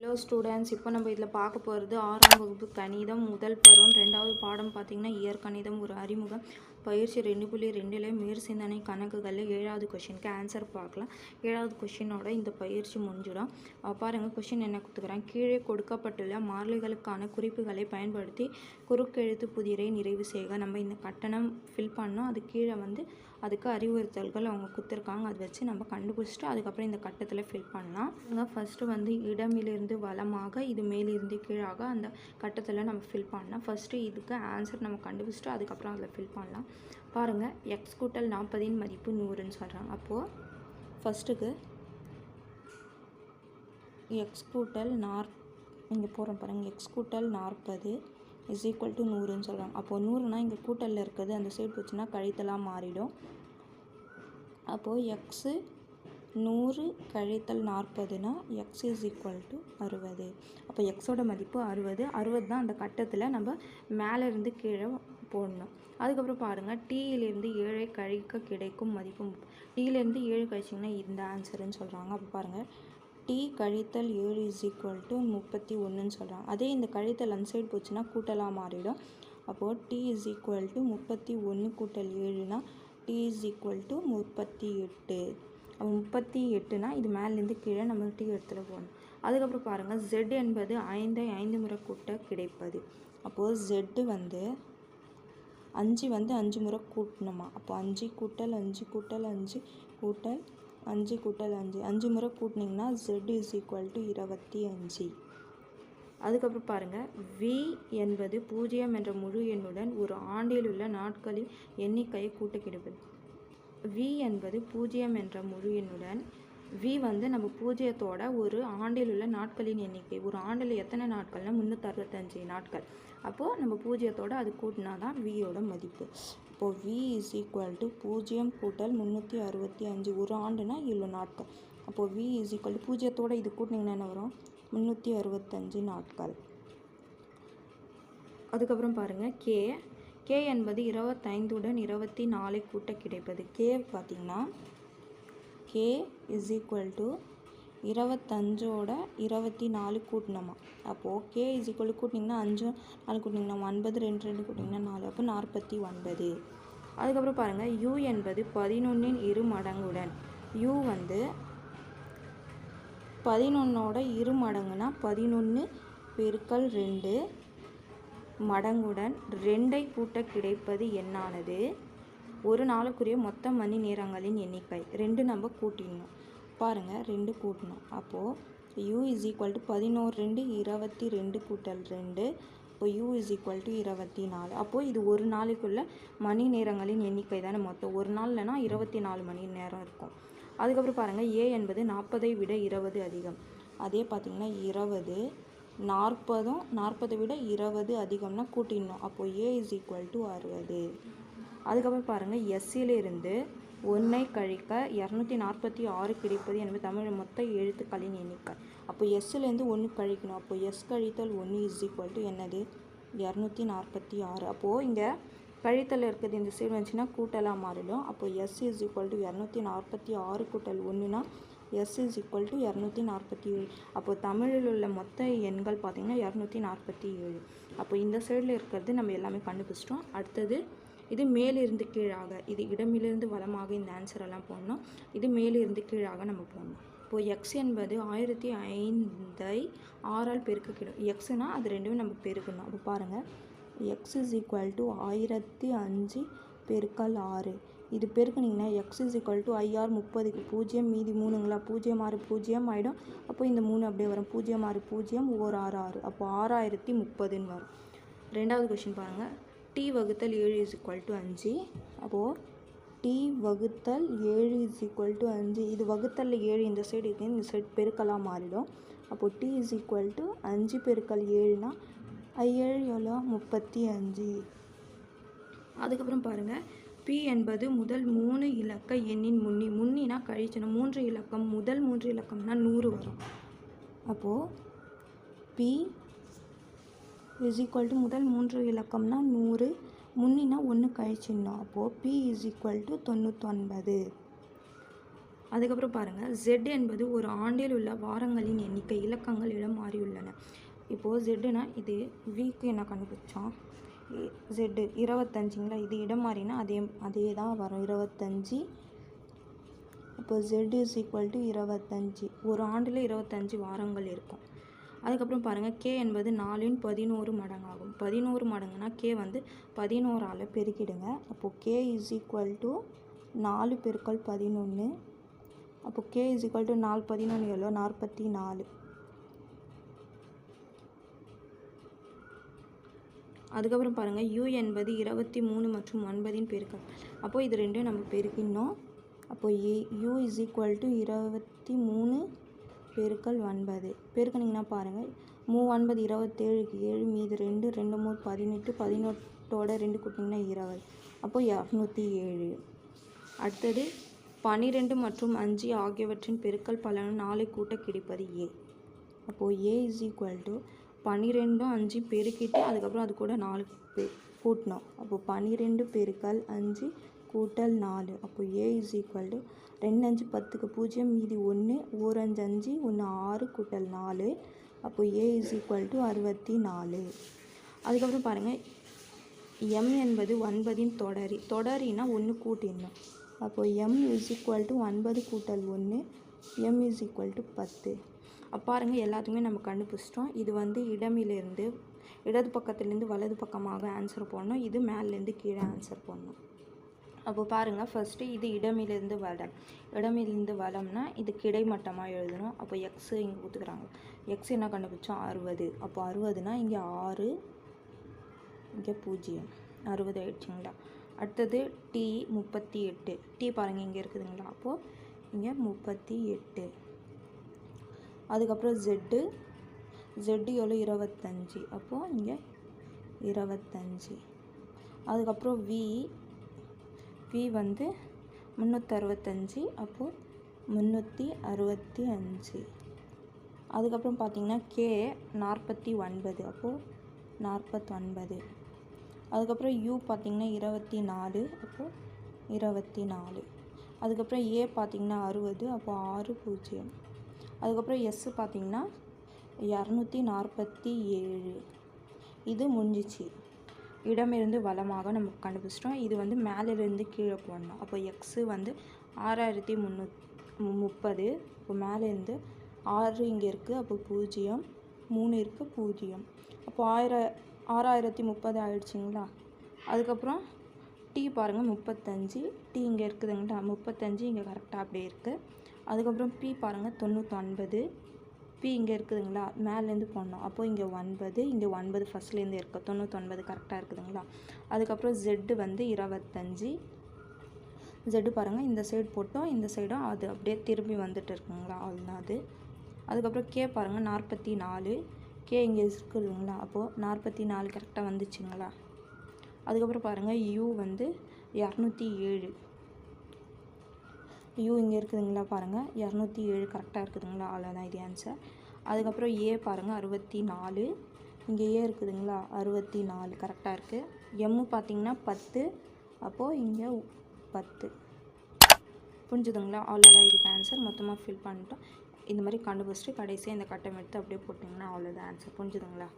Hello students இப்போ நம்ம இதில் பார்க்க போகிறது ஆறாம் வகுப்பு கணிதம் முதல் பருவம். ரெண்டாவது பாடம் பார்த்தீங்கன்னா இயற்கணிதம் ஒரு அறிமுகம். பயிற்சி ரெண்டு புள்ளி ரெண்டில் மேற்சிந்தனை கணக்குகளில் ஏழாவது கொஷினுக்கு ஆன்சர் பார்க்கலாம். ஏழாவது கொஷினோட இந்த பயிற்சி முடிஞ்சிடும். பாருங்கள் கொஷின் என்ன கொடுத்துக்கிறேன் கீழே கொடுக்கப்பட்டுள்ள மாறிலிகளுக்கான குறிப்புகளை பயன்படுத்தி குறுக்கெழுத்து புதிரை நிறைவு செய்க. நம்ம இந்த கட்டணம் ஃபில் பண்ணோம். அது கீழே வந்து அதுக்கு அறிவுறுத்தல்கள் அவங்க கொடுத்துருக்காங்க. அதை வச்சு நம்ம கண்டுபிடிச்சிட்டு அதுக்கப்புறம் இந்த கட்டத்தில் ஃபில் பண்ணலாம். ஃபஸ்ட்டு வந்து இடமிலிருந்து வளமாக இது மேலிருந்து கீழாக அந்த கட்டத்தில் நம்ம ஃபில் பண்ணலாம். ஃபஸ்ட்டு இதுக்கு ஆன்சர் நம்ம கண்டுபிடிச்சிட்டு அதுக்கப்புறம் அதில் ஃபில் பண்ணலாம். பாருங்கள் எக்ஸ் கூட்டல் நாற்பதின் மதிப்பு நூறுன்னு சொல்கிறாங்க அப்போது ஃபஸ்ட்டுக்கு எக்ஸ் கூட்டல் நாற் இங்கே போகிறோம் பாருங்கள் எக்ஸ் கூட்டல் நாற்பது இஸ் ஈக்குவல் டு நூறுன்னு சொல்கிறாங்க அப்போது நூறுனா இங்கே கூட்டலில் இருக்கிறது அந்த சைடு போச்சுன்னா கழித்தலாக மாறிடும். அப்போது எக்ஸு நூறு கழித்தல் நாற்பதுனா எக்ஸ் இஸ் ஈக்குவல் டு அறுபது. அப்போ எக்ஸோட மதிப்பு அறுபது. அறுபது தான் அந்த கட்டத்தில் நம்ம மேலே இருந்து கீழே போடணும். அதுக்கப்புறம் பாருங்கள் டீயிலேருந்து ஏழை கழிக்க கிடைக்கும் மதிப்பு டீயிலேருந்து ஏழு கழிச்சிங்கன்னா இந்த ஆன்சருன்னு சொல்கிறாங்க அப்போ பாருங்கள் டி கழித்தல் ஏழு இஸ் ஈக்குவல் டு முப்பத்தி ஒன்றுன்னு சொல்கிறாங்க அதே இந்த கழித்தல் அந்த சைடு போச்சுன்னா கூட்டலாக மாறிடும். அப்போது டி இஸ் ஈக்குவல் டு முப்பத்தி ஒன்று கூட்டல் ஏழுனா டி இஸ் ஈக்குவல் டு முப்பத்தி எட்டு. அப்போ முப்பத்தி எட்டுனா இது மேலேருந்து கீழே நம்ம டி எடுத்துகிட்டு போகணும். அதுக்கப்புறம் பாருங்கள் ஜெட் என்பது ஐந்தை ஐந்து முறை கூட்ட கிடைப்பது. அப்போது ஜெட்டு வந்து அஞ்சு வந்து அஞ்சு முறை கூட்டணுமா? அப்போ அஞ்சு கூட்டல் அஞ்சு கூட்டல் அஞ்சு கூட்டல் அஞ்சு கூட்டல் அஞ்சு. அஞ்சு முறை கூட்டினீங்கன்னா ஜெட் இஸ் ஈக்குவல் டு இருபத்தி அஞ்சு. அதுக்கப்புறம் பாருங்கள் வி என்பது பூஜ்ஜியம் என்ற முழு எண்ணுடன் ஒரு ஆண்டில் உள்ள நாட்களின் எண்ணிக்கையை கூட்ட கிடைப்பது வி என்பது பூஜ்ஜியம் என்ற முழு எண்ணுடன் வி வந்து நம்ம பூஜ்ஜியத்தோட ஒரு ஆண்டில் உள்ள நாட்களின் எண்ணிக்கை. ஒரு ஆண்டில் எத்தனை நாட்கள்னால் முந்நூற்றி அறுபத்தஞ்சு நாட்கள். அப்போது நம்ம பூஜ்ஜியத்தோடு அது கூட்டினா தான் வியோட மதிப்பு. இப்போது வி இஸ் ஈக்குவல் டு பூஜ்ஜியம் கூட்டல் முந்நூற்றி அறுபத்தி அஞ்சு ஒரு ஆண்டுனா இவ்வளோ நாட்கள். அப்போது வி இஸ் ஈக்குவல் டு பூஜ்ஜியத்தோட இது கூட்டினீங்கன்னா என்ன வரும்? முந்நூற்றி அறுபத்தஞ்சு நாட்கள். அதுக்கப்புறம் பாருங்கள் கே கே என்பது இருபத்தைந்துடன் இருபத்தி நாலை கூட்ட கிடைப்பது. கே பார்த்திங்கன்னா கே இஸ் ஈக்குவல் டு இருபத்தஞ்சோட இருபத்தி நாலு கூட்டினோமா. அப்போது ஓகே இஸ் ஈக்குவல் டு கூட்டிங்கன்னா அஞ்சு நாலு கூட்டிங்கன்னா ஒன்பது ரெண்டு ரெண்டு கூட்டிங்கன்னா நாலு அப்போ நாற்பத்தி ஒன்பது. அதுக்கப்புறம் பாருங்கள் யூ என்பது பதினொன்றின் இரு மடங்குடன். யூ வந்து பதினொன்னோட இரு மடங்குனா பதினொன்று பெருக்கல் ரெண்டு மடங்குடன் ரெண்டை கூட்ட கிடைப்பது எண்ணானது ஒரு நாளுக்குரிய மொத்த மணி நேரங்களின் எண்ணிக்கை. ரெண்டு நம்ம கூட்டிடணும் பாருங்கள் ரெண்டு கூட்டணும். அப்போது யூ இஸ் ஈக்குவல் டு பதினோரு ரெண்டு இருபத்தி ரெண்டு கூட்டல் ரெண்டு. இப்போ யூ இஸ் ஈக்குவல் டு இருபத்தி நாலு. அப்போது இது ஒரு நாளைக்குள்ள மணி நேரங்களின் எண்ணிக்கை தானே மொத்தம். ஒரு நாள்லனா இருபத்தி நாலு மணி நேரம் இருக்கும். அதுக்கப்புறம் பாருங்கள் ஏ என்பது நாற்பதை விட இருபது அதிகம். அதே பார்த்திங்கன்னா இருபது நாற்பதும் நாற்பதை விட இருபது அதிகம்னா கூட்டிடணும். அப்போது ஏ இஸ் ஈக்குவல் டு அறுபது. அதுக்கப்புறம் பாருங்கள் எஸ்சிலிருந்து ஒன்றை கழிக்க இரநூத்தி நாற்பத்தி ஆறு கிடைப்பது என்பது தமிழ் மொத்த எழுத்துக்களின் எண்ணிக்கை. அப்போ எஸ்ஸுலேருந்து ஒன்று கழிக்கணும். அப்போ எஸ் கழித்தல் ஒன்று இஸ் ஈக்குவல் டு என்னது? இரநூத்தி நாற்பத்தி ஆறு. அப்போது இங்கே கழித்தல் இருக்கிறது இந்த சைடு வந்துச்சுன்னா கூட்டலாக மாறிடும். அப்போ எஸ் இஸ் ஈக்குவல் டு இரநூத்தி நாற்பத்தி ஆறு கூட்டல் ஒன்றுனா எஸ் இஸ் ஈக்குவல் டு இரநூத்தி நாற்பத்தி ஏழு. அப்போது தமிழில் உள்ள மொத்த எண்கள் பார்த்திங்கன்னா இரநூத்தி நாற்பத்தி ஏழு. அப்போ இந்த சைடில் இருக்கிறது நம்ம எல்லாமே கண்டுபிடிச்சிட்டோம். அடுத்தது இது மேலிருந்து கீழாக இது இடமிலிருந்து வலமாக இந்த ஆன்சர் எல்லாம் போடணும். இது மேலிருந்து கீழாக நம்ம போடணும். இப்போது எக்ஸ் என்பது ஆயிரத்தி ஐந்தை ஆறால் பெருக்க கிடும் எக்ஸுனால் அது ரெண்டுமே நம்ம பெருக்கணும். அப்போ பாருங்கள் எக்ஸ் இஸ் ஈக்குவல் டு ஆயிரத்தி அஞ்சு பெருக்கல் ஆறு. இது பெருக்குனிங்கன்னா x is equal to IR முப்பதுக்கு பூஜ்ஜியம் மீதி மூணுங்களா? பூஜ்ஜியம் ஆறு பூஜ்ஜியம் ஆகிடும் அப்போ இந்த மூணு அப்படியே வரும். பூஜ்ஜியம் ஆறு பூஜ்ஜியம் ஓர் ஆறு ஆறு. அப்போ ஆறாயிரத்தி முப்பதுன்னு வரும். ரெண்டாவது கொஷின் பாருங்கள் டி வகுத்தல் ஏழு இஸ் ஈக்குவல் டு அஞ்சு. அப்போது டி வகுத்தல் ஏழு இஸ் ஈக்குவல் டு அஞ்சு. இது வகுத்தலில் ஏழு இந்த சைடு இருக்குது இந்த சைடு பெருக்கலாக மாறிடும். அப்போது டி இஸ் ஈக்குவல் டு அஞ்சு பெருக்கல் ஏழுனா ஏழு எவ்வளோ முப்பத்தி அஞ்சு. அதுக்கப்புறம் பாருங்கள் பி என்பது முதல் மூணு இலக்க எண்ணின் முன்னி. முன்னினா கழிச்சணும் மூன்று இலக்கம் முதல் மூன்று இலக்கம்னா நூறு வரும். அப்போது பி இஸ் ஈக்குவல் டு முதல் மூன்று இலக்கம்னா நூறு முன்னினா ஒன்று கழிச்சிடணும். அப்போது பி இஸ் ஈக்குவல் டு தொண்ணூத்தொன்பது. அதுக்கப்புறம் பாருங்கள் ஜெட் என்பது ஒரு ஆண்டில் உள்ள வாரங்களின் எண்ணிக்கை இலக்கங்கள் இடம் மாறியுள்ளன இப்போது ஜெட்டுனா இது வீக்கு என்ன கண்டுபிடிச்சோம்? ஜெட்டு இருபத்தஞ்சுங்களா? இது இடம் மாறினா அதே அதே தான் வரும். இருபத்தஞ்சி. இப்போ ஜெட் இஸ் ஈக்குவல் டு இருபத்தஞ்சி. ஒரு ஆண்டில் இருபத்தஞ்சி வாரங்கள் இருக்கும். அதுக்கப்புறம் பாருங்கள் கே என்பது நாலின் பதினோரு மடங்காகும். பதினோரு மடங்குனா கே வந்து பதினோரால் பெருக்கிடுங்க. அப்போது கே இஸ் ஈக்குவல் டு நாலு பெருக்கல் பதினொன்று அப்போ கே இஸ் ஈக்குவல் டு நாலு பதினொன்று எவ்வளோ? நாற்பத்தி நாலு அதுக்கப்புறம் பாருங்கள் யூ என்பது இருபத்தி மூணு மற்றும் ஒன்பதின் பெருக்கல். அப்போது இது ரெண்டும் நம்ம பெருக்கினோம் அப்போது a u is equal to இருபத்தி மூணு பெருக்கல் ஒன்பது. பெருக்கினீங்கன்னா பாருங்கள் மூ ஒன்பது இருபத்தேழுக்கு ஏழு மீது ரெண்டு ரெண்டு மூணு பதினெட்டு பதினெட்டோட ரெண்டு கூட்டிங்கன்னா இருபது. அப்போ இரநூத்தி ஏழு. அடுத்தது பன்னிரெண்டு மற்றும் அஞ்சு ஆகியவற்றின் பெருக்கல் பலனும் நாளை கூட்ட கிடைப்பது ஏ. அப்போது ஏ இஸ் ஈக்குவல் டு பன்னிரெண்டும் அஞ்சு பெருக்கிட்டு அதுக்கப்புறம் அது கூட நாலு பெ கூட்டணும். அப்போது பன்னிரெண்டு பெருக்கல் அஞ்சு கூட்டல் நாலு. அப்போ ஏ இஸ் ஈக்குவல் டு ரெண்டு அஞ்சு பத்துக்கு பூஜ்ஜியம் மீதி ஒன்று ஓர் அஞ்சு அஞ்சு ஒன்று ஆறு கூட்டல் நாலு. அப்போ ஏ இஸ் ஈக்குவல் டு அறுபத்தி நாலு. அதுக்கப்புறம் பாருங்கள் எம் என்பது ஒன்பதின் தொடரி. தொடரினா ஒன்று கூட்டிடணும். அப்போது எம் இஸ் ஈக்குவல் டு ஒன்பது கூட்டல் ஒன்று. எம் இஸ் ஈக்குவல் டு பத்து. அப்போ பாருங்கள் எல்லாத்துக்குமே நம்ம கண்டுபிடிச்சிட்டோம். இது வந்து இடமிலிருந்து இடது பக்கத்துலேருந்து வலது பக்கமாக ஆன்சர் போடணும். இது மேலேருந்து கீழே ஆன்சர் போடணும். அப்போ பாருங்கள் ஃபஸ்ட்டு இது இடமிலிருந்து வலம். இடமிலிருந்து வலம்னா இது கிடைமட்டமாக எழுதணும். அப்போ எக்ஸு இங்கே கொடுத்துக்கிறாங்க. எக்ஸ் என்ன கண்டுபிடிச்சோம் அறுபது. அப்போ அறுபதுனா இங்கே ஆறு இங்கே பூஜ்ஜியம். அறுபது ஆயிடுச்சுங்களா? அடுத்தது டி முப்பத்தி எட்டு. டி பாருங்கள் இங்கே இருக்குதுங்களா? அப்போது இங்கே முப்பத்தி எட்டு. அதுக்கப்புறம் ஜெட்டு ஜெட்டு எவ்வளோ இருபத்தஞ்சி. அப்போது இங்கே இருபத்தஞ்சி. அதுக்கப்புறம் வி பி வந்து முந்நூற்றறுபத்தஞ்சி அப்போது முந்நூற்றி அறுபத்தி அஞ்சு அதுக்கப்புறம் பார்த்திங்கன்னா கே நாற்பத்தி ஒன்பது அப்போது நாற்பத்தொன்பது. அதுக்கப்புறம் யூ பார்த்திங்கன்னா இருபத்தி நாலு அப்போது இருபத்தி நாலு அதுக்கப்புறம் ஏ பார்த்திங்கன்னா அறுபது அப்போது ஆறு பூஜ்ஜியம். அதுக்கப்புறம் எஸ் பார்த்திங்கன்னா இரநூத்தி நாற்பத்தி ஏழு. இது முடிஞ்சிச்சு. இடமிருந்து வலமாக நம்ம கண்டுபிடிச்சிட்டோம். இது வந்து மேலேருந்து கீழே போடணும். அப்போ எக்ஸு வந்து ஆறாயிரத்தி முந்நூ முப்பது. இப்போ மேலேருந்து ஆறு இங்கே இருக்குது அப்போ பூஜ்ஜியம். மூணு இருக்குது பூஜ்ஜியம். அப்போ ஆயிர ஆறாயிரத்தி முப்பது ஆயிடுச்சிங்களா? அதுக்கப்புறம் டீ பாருங்கள் முப்பத்தஞ்சு. டீ இங்கே இருக்குதுங்களா? முப்பத்தஞ்சு இங்கே கரெக்டாக அப்படியே இருக்குது அதுக்கப்புறம் பி பாருங்கள் தொண்ணூற்றொன்பது பி இங்கே இருக்குதுங்களா? மேலேருந்து போடணும். அப்போது இங்கே ஒன்பது இங்கே ஒன்பது ஃபஸ்ட்லேருந்து இருக்குது தொண்ணூற்றொன்பது கரெக்டாக இருக்குதுங்களா? அதுக்கப்புறம் ஜெட்டு வந்து இருபத்தஞ்சி. ஜெட்டு பாருங்கள் இந்த சைடு போட்டோம் இந்த சைடும் அது அப்படியே திரும்பி வந்துட்டு இருக்குங்களா? அவ்வளோதான் அது. அதுக்கப்புறம் கே பாருங்கள் நாற்பத்தி நாலு கே இங்கே இருக்குதுங்களா? அப்போது நாற்பத்தி நாலு கரெக்டாக வந்துச்சுங்களா? அதுக்கப்புறம் பாருங்கள் யூ வந்து இரநூத்தி ஏழு. யூ இங்கே இருக்குதுங்களா பாருங்கள் இரநூத்தி ஏழு கரெக்டாக இருக்குதுங்களா? அவ்வளோதான் இது ஆன்சர் அதுக்கப்புறம் ஏ பாருங்கள் அறுபத்தி நாலு இங்கே ஏ இருக்குதுங்களா? அறுபத்தி நாலு கரெக்டாக இருக்குது எம்மு பார்த்தீங்கன்னா பத்து. அப்போது இங்கே பத்து. புரிஞ்சுதுங்களா? அவ்வளோதான் இதுக்கு ஆன்சர் மொத்தமாக ஃபில் பண்ணிட்டோம். இந்த மாதிரி கண்டுபிடிச்சிட்டு கடைசியாக இந்த கட்டம் எடுத்து அப்படியே போட்டிங்கன்னா அவ்வளோதான் ஆன்சர் புரிஞ்சுதுங்களா?